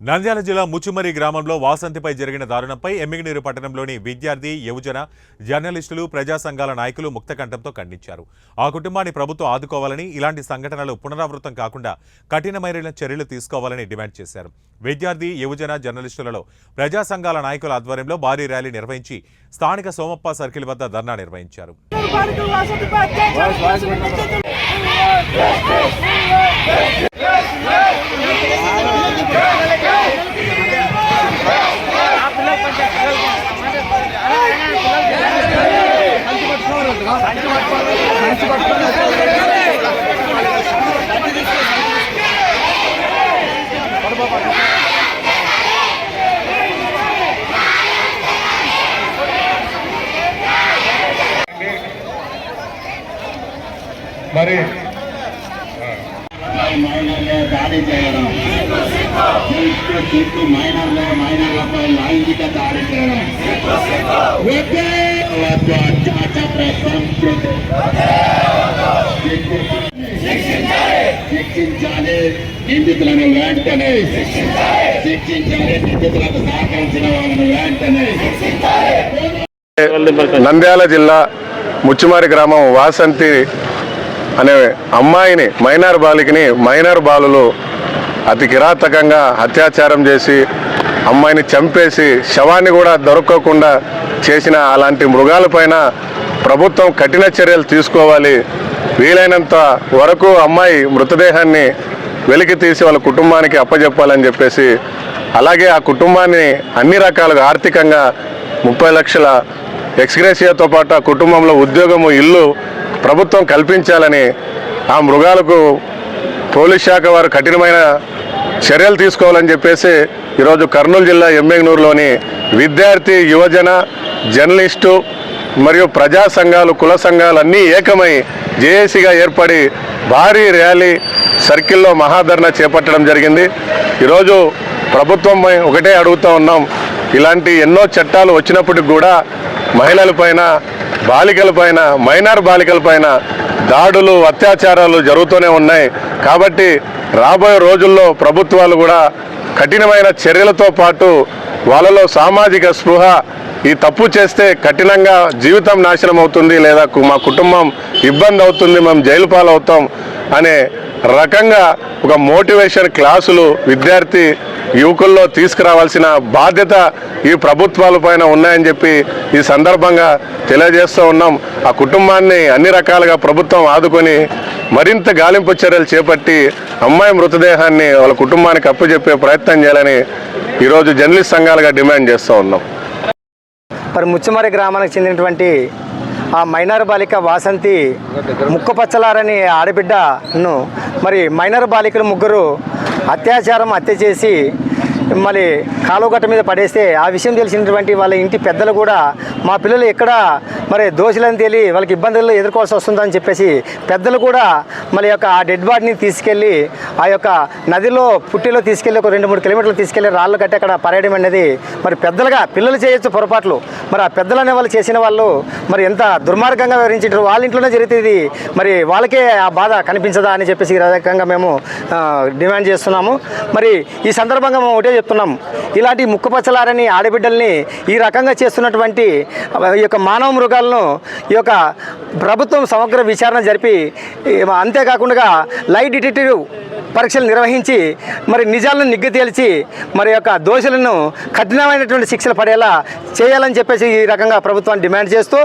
నంద్యాల జిల్లా ముచ్చుమరి గ్రామంలో వాసంతిపై జరిగిన దారుణంపై ఎమ్మిగనీరు పట్టణంలోని విద్యార్థి యువజన జర్నలిస్టులు ప్రజా సంఘాల నాయకులు ముక్తకంఠంతో ఖండించారు ఆ కుటుంబాన్ని ప్రభుత్వం ఆదుకోవాలని ఇలాంటి సంఘటనలు పునరావృతం కాకుండా కఠినమైన చర్యలు తీసుకోవాలని డిమాండ్ చేశారు విద్యార్థి యువజన జర్నలిస్టులలో ప్రజా సంఘాల నాయకుల ఆధ్వర్యంలో భారీ ర్యాలీ నిర్వహించి స్థానిక సోమప్ప సర్కిల్ వద్ద ధర్నా నిర్వహించారు మరి మైనర్లే దాడి చేయడం. మైనర్లే మైనర్లపై లైంగిక దాడి చేయడం. శిక్షించాలి నిందితులను వెంటనే శిక్షించాలి నిందితులకు సహకరించిన వెంటనే నంద్యాల జిల్లా ముచ్చుమారి గ్రామం వాసంతి అనే అమ్మాయిని మైనార్ బాలికని మైనర్ బాలులు అతి కిరాతకంగా అత్యాచారం చేసి అమ్మాయిని చంపేసి శవాన్ని కూడా దొరకకుండా చేసిన అలాంటి మృగాలపైన ప్రభుత్వం కఠిన చర్యలు తీసుకోవాలి. వీలైనంత వరకు అమ్మాయి మృతదేహాన్ని వెలికి తీసి వాళ్ళ కుటుంబానికి అప్పజెప్పాలని చెప్పేసి అలాగే ఆ కుటుంబాన్ని అన్ని రకాలుగా ఆర్థికంగా ముప్పై లక్షల ఎక్స్గ్రేసియాతో పాటు ఆ కుటుంబంలో ఉద్యోగము ఇల్లు ప్రభుత్వం కల్పించాలని ఆ మృగాలకు పోలీస్ శాఖ వారు కఠినమైన చర్యలు తీసుకోవాలని చెప్పేసి ఈరోజు కర్నూలు జిల్లా ఎమ్మెగ్నూరులోని విద్యార్థి యువజన జర్నలిస్టు మరియు ప్రజా సంఘాలు కుల సంఘాలు అన్నీ ఏకమై జేఏసీగా ఏర్పడి భారీ ర్యాలీ సర్కిల్లో మహాధరణ చేపట్టడం జరిగింది. ఈరోజు ప్రభుత్వం ఒకటే అడుగుతూ ఉన్నాం. ఇలాంటి ఎన్నో చట్టాలు వచ్చినప్పటికి కూడా మహిళలపైన బాలికలపైన మైనార్ బాలికలపైన దాడులు అత్యాచారాలు జరుగుతూనే ఉన్నాయి. కాబట్టి రాబోయే రోజుల్లో ప్రభుత్వాలు కూడా కఠినమైన చర్యలతో పాటు వాళ్ళలో సామాజిక స్పృహ ఈ తప్పు చేస్తే కఠినంగా జీవితం నాశనం అవుతుంది లేదా మా కుటుంబం ఇబ్బంది అవుతుంది మేము జైలు పాలవుతాం అనే రకంగా ఒక మోటివేషన్ క్లాసులు విద్యార్థి యువకుల్లో తీసుకురావాల్సిన బాధ్యత ఈ ప్రభుత్వాల పైన ఉన్నాయని చెప్పి ఈ సందర్భంగా తెలియజేస్తూ ఉన్నాం. ఆ కుటుంబాన్ని అన్ని రకాలుగా ప్రభుత్వం ఆదుకొని మరింత గాలింపు చర్యలు చేపట్టి అమ్మాయి మృతదేహాన్ని వాళ్ళ కుటుంబానికి అప్పచెప్పే ప్రయత్నం చేయాలని ఈరోజు జర్నలిస్ట్ సంఘాలుగా డిమాండ్ చేస్తూ ఉన్నాం. మరి ముచ్చమరి గ్రామానికి చెందినటువంటి ఆ మైనర్ బాలిక వాసంతి ముక్కపచ్చలారని ఆడబిడ్డను మరి మైనర్ బాలికలు ముగ్గురు అత్యాచారం హత్య చేసి మరి కాలువగట్ట మీద పడేస్తే ఆ విషయం తెలిసినటువంటి వాళ్ళ ఇంటి పెద్దలు కూడా మా పిల్లలు ఎక్కడ మరి దోషులని తేలి వాళ్ళకి ఇబ్బందులు ఎదుర్కోవాల్సి వస్తుందని చెప్పేసి పెద్దలు కూడా మళ్ళీ యొక్క ఆ డెడ్ బాడీని తీసుకెళ్ళి ఆ యొక్క నదిలో పుట్టిలో తీసుకెళ్ళి ఒక రెండు మూడు కిలోమీటర్లు తీసుకెళ్ళి రాళ్ళు కట్టి అక్కడ పరేయడం అనేది మరి పెద్దలుగా పిల్లలు చేయొచ్చు పొరపాట్లు. మరి ఆ పెద్దలు అనే వాళ్ళు చేసిన వాళ్ళు మరి ఎంత దుర్మార్గంగా వివరించారు వాళ్ళ ఇంట్లోనే జరుగుతుంది. మరి వాళ్ళకే ఆ బాధ కనిపించదా అని చెప్పేసి ఈ రకంగా మేము డిమాండ్ చేస్తున్నాము. మరి ఈ సందర్భంగా మేము ఒకటే చెప్తున్నాం. ఇలాంటి ముక్కుపచ్చలారని ఆడబిడ్డల్ని ఈ రకంగా చేస్తున్నటువంటి ఈ యొక్క మానవ మృగ అభియోగాలను ఈ యొక్క ప్రభుత్వం సమగ్ర విచారణ జరిపి అంతేకాకుండా లైట్ డిటెక్టివ్ పరీక్షలు నిర్వహించి మరి నిజాలను నిగ్గు తేల్చి మరి యొక్క దోషులను కఠినమైనటువంటి శిక్షలు పడేలా చేయాలని చెప్పేసి ఈ రకంగా ప్రభుత్వాన్ని డిమాండ్ చేస్తూ